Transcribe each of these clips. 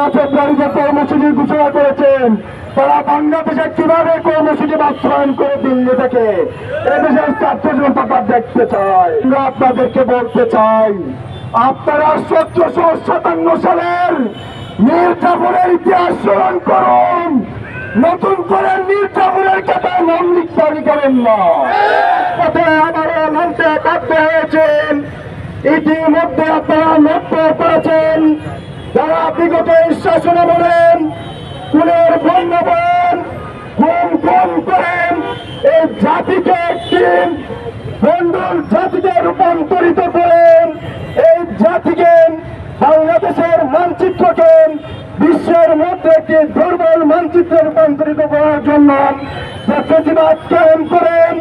যারা ফেব্রুয়ারিতে কর্মসূচি ঘোষণা করেছেন, তারা বাংলাদেশে কীভাবে কর্মসূচি বাস্তবায়ন করে দিল্লি থেকে? এদেশের ছাত্র জনতা দেখতে চায় আপনাদেরকে বলতে চাই, আপনারা সতেরোশো সাতান্ন সালের মীর ইতিহাস স্মরণ করুন। নতুন করে মীর জাফরের কাতায় নাম লিখতে করেন না। আবারও নামতে বাধ্য হয়েছেন। ইতিমধ্যে আপনারা লক্ষ্য করেছেন। যারা বিগত শাসনে বলেন, কুলের বন্য বলেন, গুম গুম করেন, এই জাতিকে একটি মন্ডল জাতিতে রূপান্তরিত করেন, এই জাতিকে বাংলাদেশের মানচিত্রকে বিশ্বের মধ্যে একটি দুর্বল মানচিত্রে রূপান্তরিত করার জন্য প্রতিবাদ কায়েম করেন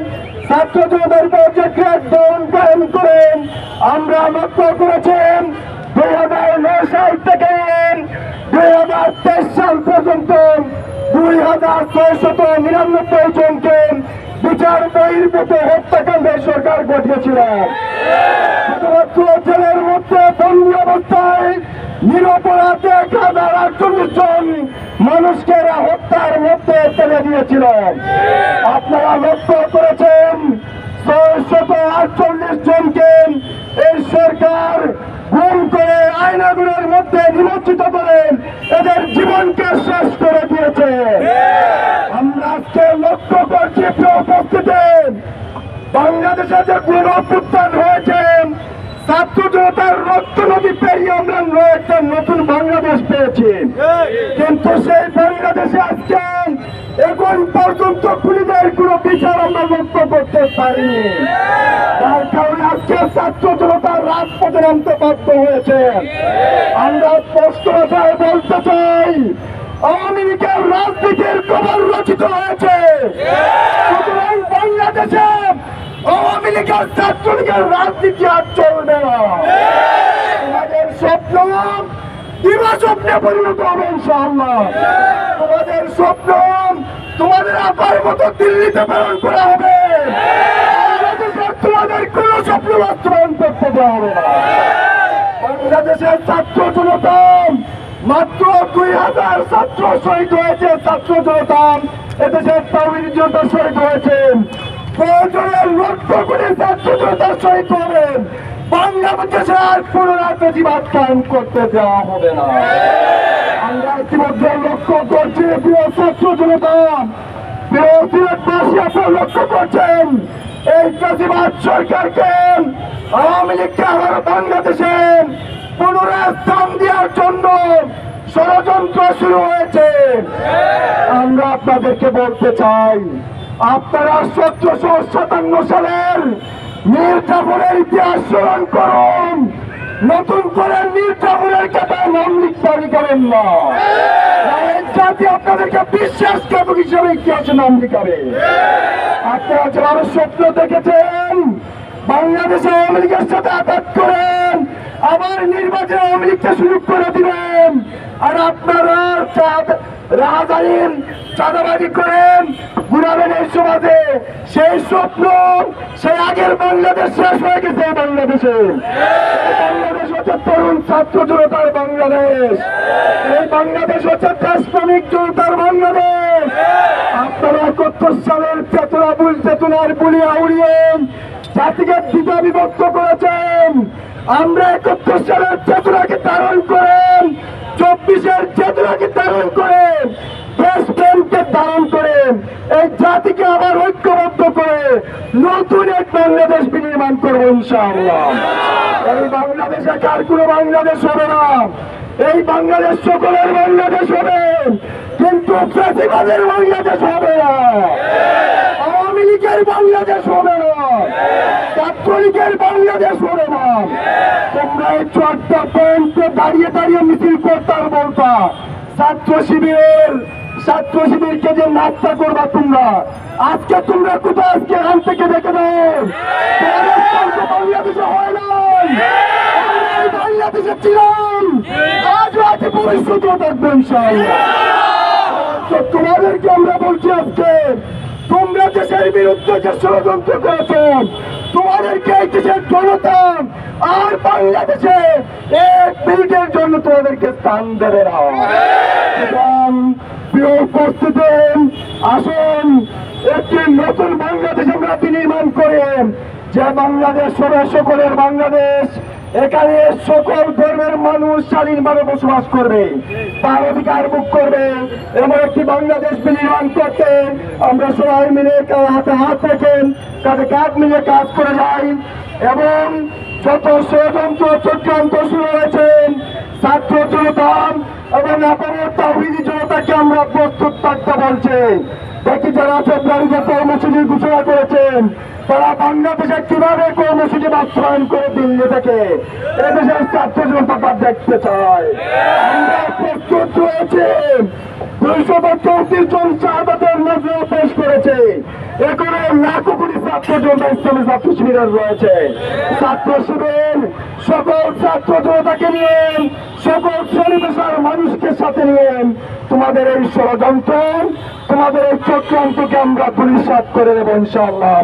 ছাত্রদের উপর ক্র্যাকডাউন কায়েম করেন, আমরা লক্ষ্য করেছেন, দুই হাজার সাল থেকে দুই হাজার তেইশ সাল পর্যন্ত দুই হাজার ছয়শত নিরানব্বই জনকে বিচার বহির্ভূত হত্যাকাণ্ডের সরকার ঘটিয়েছিলেন জেলের মধ্যে বন্দি অবস্থায় নিরপরাধ এক হাজার আটচল্লিশ জন মানুষকে হত্যার মধ্যে ফেলে দিয়েছিলেন আপনারা লক্ষ্য করেছেন, ছয়শত আটচল্লিশ জনকে এই সরকার গুম করে আইনাগুলোর মধ্যে নিমজ্জিত করে এদের জীবনকে শেষ করে দিয়েছে। আমরা আজকে লক্ষ্য করছি উপস্থিতি বাংলাদেশে যে অভ্যুত্থান হয়েছে রক্ত নদী পেরিয়ে আমরা একটা নতুন বাংলাদেশ পেয়েছি। কিন্তু সেই বাংলাদেশে আজকে এখন পর্যন্ত খুনিদের কোনো বিচার আমরা লক্ষ্য করতে পারিনি। তার কারণে আজকে ছাত্র জনতার রাজপথে নামতে হয়েছে। আমরা স্পষ্ট বলতে চাই, আওয়ামী রাজনীতির কবর রচিত হয়েছে। বাংলাদেশে আওয়ামী লীগের ছাত্রলীগের রাজনীতি আর চলবে না। তোমাদের স্বপ্ন তোমাদের স্বপ্ন, তোমাদের আপার মতো দিল্লিতে প্রেরণ করা হবে। তোমাদের কোন স্বপ্ন বাস্তবায়ন করতে দেওয়া হবে না। বাংলাদেশের ছাত্র জনতা, মাত্র দুই হাজার ছাত্র শহীদ হয়েছে। ছাত্র জনতা, এদেশের তামিল জনতা শহীদ হয়েছেন প্রয়োজনে লক্ষ্য করে ছাত্র জনতা শহীদ হবেন। বাংলাদেশে আর প্রতিবাদ কায়েম করতে দেওয়া হবে না। আমরা ইতিমধ্যে লক্ষ্য করছি প্রিয় ছাত্র লক্ষ্য করছেন, এই প্রতিবাদ সরকারকে আওয়ামী লীগকে আবার বাংলাদেশে পুনরায় স্থান দেওয়ার জন্য ষড়যন্ত্র শুরু হয়েছে। আমরা আপনাদেরকে বলতে চাই, আপনারা সতেরোশো সাতান্ন সালের মীর ইতিহাস স্মরণ করুন। নতুন করে নির্যাতনের কথা নাম লিখতে করেন না জাতি আপনাদেরকে বিশ্বাস হিসাবে হিসেবে আছে নাম লিখাবে আপনারা যারা স্বপ্ন দেখেছেন। বাংলাদেশে আমেরিকার সাথে আঘাত করেন। আবার নির্বাচনে লীগকে সুযোগ করে দিবেন। আর আপনারা রাজধানীর চাঁদাবাজি করেন, ঘুরাবেন এই সমাজে। সেই স্বপ্ন, সেই আগের বাংলাদেশ শেষ হয়ে গেছে বাংলাদেশে। বাংলাদেশ হচ্ছে তরুণ ছাত্র জনতার বাংলাদেশ। এই বাংলাদেশ হচ্ছে দেশপ্রেমিক জনতার বাংলাদেশ। আপনারা একাত্তর সালের চেতনা বুল চেতনার বুলিয়া উড়িয়ে জাতিকে দ্বিধা বিভক্ত করেছেন। আমরা একাত্তর সালের চেতনাকে ধারণ করেন চব্বিশের চেতনাকে ধারণ করেন দেশপ্রেমকে ধারণ করেন, এই জাতিকে আবার ঐক্যবদ্ধ করে নতুন এক বাংলাদেশ বিনির্মাণ করব এই বাংলাদেশে কার কোনো বাংলাদেশ হবে না। এই বাংলাদেশ সকলের বাংলাদেশ হবে, কিন্তু প্রতিবাদের বাংলাদেশ হবে না। আওয়ামী লীগের বাংলাদেশ হবে না। ছাত্রলীগের বাংলাদেশ হবে না। তোমরা এই চট্টা পয়েন্টে দাঁড়িয়ে দাঁড়িয়ে মিছিল করতে আর বলতা ছাত্র শিবিরের ছাত্র শিবিরকে যে নাস্তা করবা তোমরা, আজকে তোমরা কোথায়? আজকে এখান থেকে দেখে কণ্ঠ বাংলাদেশে হয় না বাংলাদেশে ছিলাম। আজ রাতে ভবিষ্যতেও থাকব ইনশাআল্লাহ। তোমাদেরকে আমরা বলছি আজকে ষড়যন্ত্র তোমাদেরকে আর বাংলাদেশে এক জন্য তোমাদেরকে স্থান আসুন, একটি নতুন বাংলাদেশ আমরা বিনির্মাণ করে, যে বাংলাদেশ সকলের বাংলাদেশ। এখানে সকল ধর্মের মানুষ স্বাধীনভাবে বসবাস করবে। তার অধিকার মুখ করবে। এমন একটি বাংলাদেশ বিনির্মাণ করতে আমরা সবাই মিলে হাতে হাত রেখে কাঁধে কাঁধ মিলে কাজ করে যাই। এবং যত ষড়যন্ত্র চক্রান্ত শুরু হয়েছে ছাত্র জনতা এবং আপনার তাহিদি জনতাকে আমরা প্রস্তুত থাকতে বলছি। দেখি যারা ফেব্রুয়ারিতে কর্মসূচি ঘোষণা করেছেন, তারা বাংলাদেশে কীভাবে কর্মসূচি বাস্তবায়ন করে দিল্লি থেকে এদেশের ছাত্র জনতা দেখতে চায়। আমরা প্রস্তুত রয়েছে। দুইশো চৌত্রিশ জন চারবাতের মধ্যে পেশ করেছে এখানে লাখো কোটি ছাত্র শিবিরের রয়েছে। ছাত্র শিবির, সকল ছাত্র জনতাকে নিয়ে, সকল শ্রেণি মানুষকে সাথে নিয়ে, তোমাদের এই ষড়যন্ত্র, তোমাদের এই চক্রান্তকে আমরা পরিষ্কার করে দেবো ইনশাআল্লাহ।